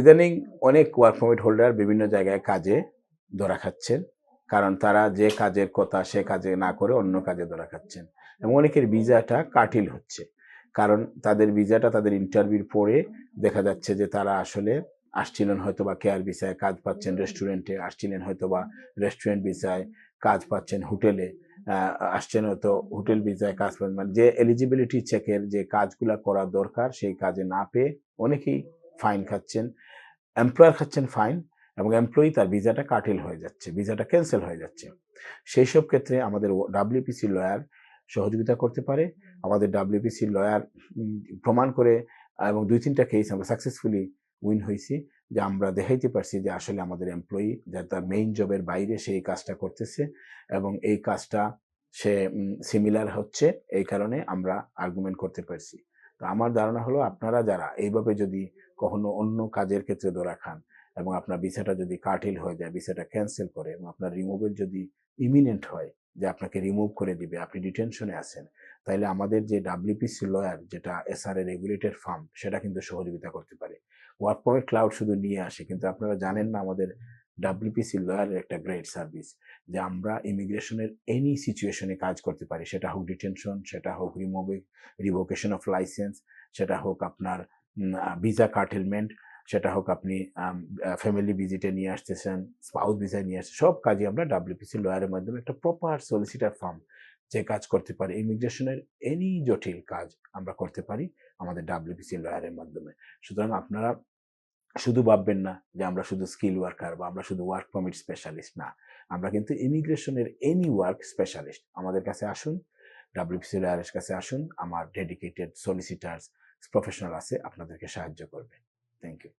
ইদানিং অনেক work permit holder বিভিন্ন জায়গায় কাজে ধরা খাচ্ছেন। কারণ তারা যে কাজের কথা সে কাজে না করে অন্য কাজে ধরা খাচ্ছেন। এবং অনেকের ভিসাটা কাটিল হচ্ছে। কারণ তাদের ভিসাটা তাদের ইন্টারভিউর পরে দেখা যাচ্ছে যে তারা আসলে আসছিলেন হয়তো বা কেয়ার ভিসায় কাজ পাচ্ছেন রেস্টুরেন্টে আসছিলেন হয়তো বা রেস্টুরেন্ট ভিসায় কাজ পাচ্ছেন হোটেলে আসছেন হয়তো হোটেল ভিসায় কাজ পাচ্ছেন। মানে যে এলিজিবিলিটি চেকের যে কাজগুলা করা দরকার সেই কাজে না পেয়ে অনেকেই ফাইন খাচ্ছেন এমপ্লয়ার খাচ্ছেন ফাইন এবং এমপ্লয়ি তার ভিসাটা কাটিল হয়ে যাচ্ছে, ভিসাটা ক্যান্সেল হয়ে যাচ্ছে। সেই সব ক্ষেত্রে আমাদের ডাব্লিউপিসি লয়ার সহযোগিতা করতে পারে, আমাদের ডাব্লিউপিসি লয়ার প্রমাণ করে এবং দুই তিনটা কেস আমরা সাকসেসফুলি উইন হয়েছি, যে আমরা দেখাইতে পারছি যে আসলে আমাদের এমপ্লয়ি যা তার মেইন জবের বাইরে সে এই কাজটা করতেছে এবং এই কাজটা সে সিমিলার হচ্ছে, এই কারণে আমরা আর্গুমেন্ট করতে পারছি। তো আমার ধারণা হলো আপনারা যারা এইভাবে যদি কখনো অন্য কাজের ক্ষেত্রে ধরা খান এবং আপনার ভিসাটা যদি কাটিল হয়ে যায়, ভিসাটা ক্যান্সেল করে এবং আপনার রিমুভের যদি ইমিনেন্ট হয় যে আপনাকে রিমুভ করে দিবে, আপনি ডিটেনশনে আছেন, তাইলে আমাদের যে ডাব্লিউপিসি লয়ার যেটা এসআর এ রেগুলেটেড ফার্ম সেটা কিন্তু সহযোগিতা করতে পারে। ওয়ার্ক পয়েন্ট ক্লাউড শুধু নিয়ে আসে, কিন্তু আপনারা জানেন না আমাদের ডাব্লিউপিসি লয়ারের একটা গ্রেট সার্ভিস যে আমরা ইমিগ্রেশনের এনি সিচুয়েশনে কাজ করতে পারি। সেটা হোক ডিটেনশন সেটা হোক রিমুভিং রিভোকেশন অফ লাইসেন্স সেটা হোক আপনার ভিসা কার্টেলমেন্ট সেটা হোক আপনি ফ্যামিলি ভিজিটে নিয়ে আসতেছেন স্পাউস ভিসায় নিয়ে আসছেন সব কাজই আমরা ডাব্লিউপিসি লয়ারের মাধ্যমে একটা প্রপার সলিসিটার ফার্ম যে কাজ করতে পারি। ইমিগ্রেশনের এনি জটিল কাজ আমরা করতে পারি আমাদের ডাব্লিউপিসি লয়ারের মাধ্যমে। সুতরাং আপনারা শুধু ভাববেন না যে আমরা শুধু স্কিল ওয়ার্কার বা আমরা শুধু ওয়ার্ক পারমিট স্পেশালিস্ট না, আমরা কিন্তু ইমিগ্রেশনের এনি ওয়ার্ক স্পেশালিস্ট আমাদের কাছে আসুন ডাব্লিউপিসি লয়ারের কাছে আসুন, আমার ডেডিকেটেড সলিসিটার্স প্রফেশনাল আছে, আপনাদেরকে সাহায্য করবে। Thank you